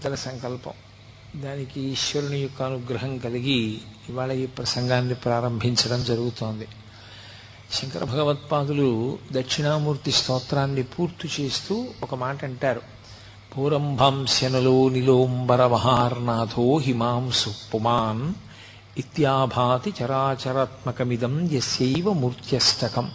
ఇతర సంకల్పం. దానికి ఈశ్వరుని యొక్క అనుగ్రహం కలిగి ఇవాళ ఈ ప్రసంగాన్ని ప్రారంభించడం జరుగుతోంది. శంకర భగవత్పాదులు దక్షిణామూర్తి స్తోత్రాన్ని పూర్తి చేస్తూ ఒక మాట అంటారు. పూరంభంశనలో నిలోంబర మహార్నాథో హిమాంసు పుమాన్ ఇత్యాభాతి చరాచరాత్మకమిదం యస్యైవ మూర్త్యష్టకం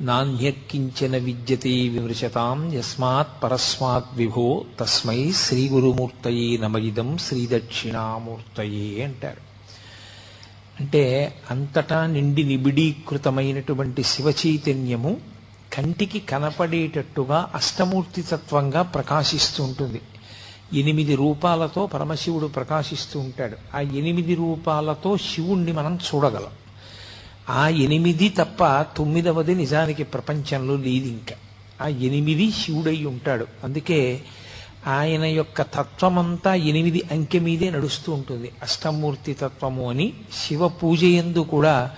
నాణ్యక్కించన విద్యతే విమృశతాం యస్మాత్ పరస్మాత్ విభో తస్మై శ్రీ గురుమూర్తయే నమయిదం శ్రీ దక్షిణామూర్తయే అంటారు. అంటే అంతటా నిండి నిబిడీకృతమైనటువంటి శివ చైతన్యము కంటికి కనపడేటట్టుగా అష్టమూర్తి తత్వంగా ప్రకాశిస్తూ ఉంటుంది. ఎనిమిది రూపాలతో పరమశివుడు ప్రకాశిస్తూ ఉంటాడు. ఆ ఎనిమిది రూపాలతో శివుణ్ణి మనం చూడగలం. ఆ ఎనిమిది తప్ప తొమ్మిదవది నిజానికి ప్రపంచంలో లేదు ఇంకా. ఆ ఎనిమిది శివుడై ఉంటాడు. అందుకే ఆయన యొక్క తత్వమంతా ఎనిమిది అంకె మీదే నడుస్తూ ఉంటుంది. అష్టమూర్తి తత్వము అని శివ పూజ ఎందు కూడా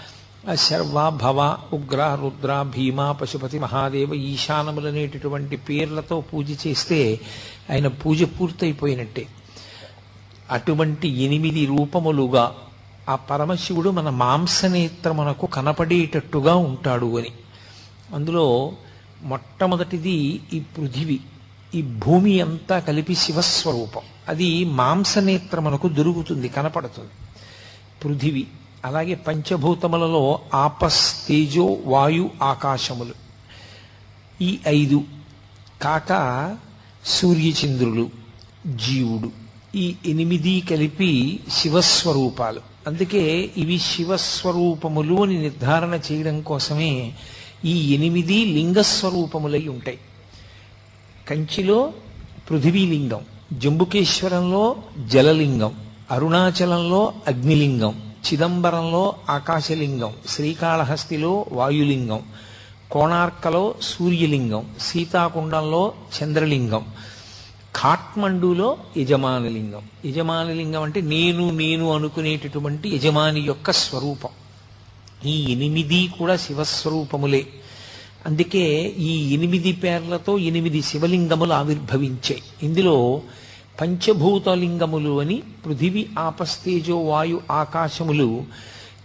శర్వ భవ ఉగ్ర రుద్ర భీమ పశుపతి మహాదేవ ఈశానములనేటటువంటి పేర్లతో పూజ చేస్తే ఆయన పూజ పూర్తయిపోయినట్టే. అటువంటి ఎనిమిది రూపములుగా ఆ పరమశివుడు మన మాంసనేత్రమునకు కనపడేటట్టుగా ఉంటాడు అని. అందులో మొట్టమొదటిది ఈ పృథివి ఈ భూమి అంతా కలిపి శివస్వరూపం. అది మాంసనేత్రమునకు దొరుకుతుంది కనపడుతుంది. పృథివి అలాగే పంచభూతములలో ఆపస్ తేజో వాయు ఆకాశములు. ఈ ఐదు కాక సూర్యచంద్రులు జీవుడు. ఈ ఎనిమిది కలిపి శివస్వరూపాలు. అందుకే ఇవి శివస్వరూపములు అని నిర్ధారణ చేయడం కోసమే ఈ ఎనిమిది లింగస్వరూపములై ఉంటాయి. కంచిలో పృథివీలింగం జంబుకేశ్వరంలో జలలింగం అరుణాచలంలో అగ్నిలింగం చిదంబరంలో ఆకాశలింగం శ్రీకాళహస్తిలో వాయులింగం కోణార్కలో సూర్యలింగం సీతాకుండంలో చంద్రలింగం ఖాట్మండులో యజమానలింగం యజమానలింగం అంటే నేను నేను అనుకునేటటువంటి యజమాని యొక్క స్వరూపం. ఈ ఎనిమిది కూడా శివస్వరూపములే. అందుకే ఈ ఎనిమిది పేర్లతో ఎనిమిది శివలింగములు ఆవిర్భవించాయి. ఇందులో పంచభూతలింగములు అని పృథివి ఆపస్తేజో వాయు ఆకాశములు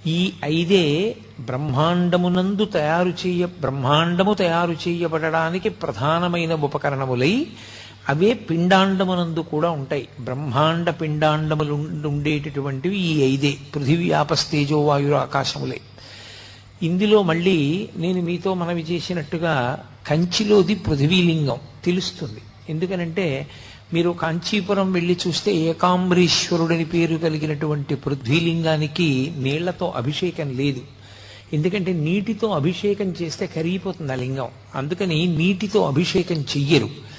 ఈ ఐదే బ్రహ్మాండమునందు తయారు చేయ బ్రహ్మాండము తయారు చేయబడడానికి ప్రధానమైన ఉపకరణములై అవే పిండాండమునందు కూడా ఉంటాయి. బ్రహ్మాండ పిండాండములు ఉండేటటువంటివి ఈ ఐదే. పృథివీ ఆపస్తేజోవాయుర ఆకాశములే. ఇందులో మళ్ళీ నేను మీతో మనవి చేసినట్టుగా కంచిలోది పృథివీలింగం తెలుస్తుంది. ఎందుకనంటే మీరు కాంచీపురం వెళ్ళి చూస్తే ఏకాంబరీశ్వరుడని పేరు కలిగినటువంటి పృథ్వీలింగానికి నీళ్ళతో అభిషేకం లేదు. ఎందుకంటే నీటితో అభిషేకం చేస్తే కరిగిపోతుంది ఆ లింగం. అందుకని నీటితో అభిషేకం చెయ్యరు.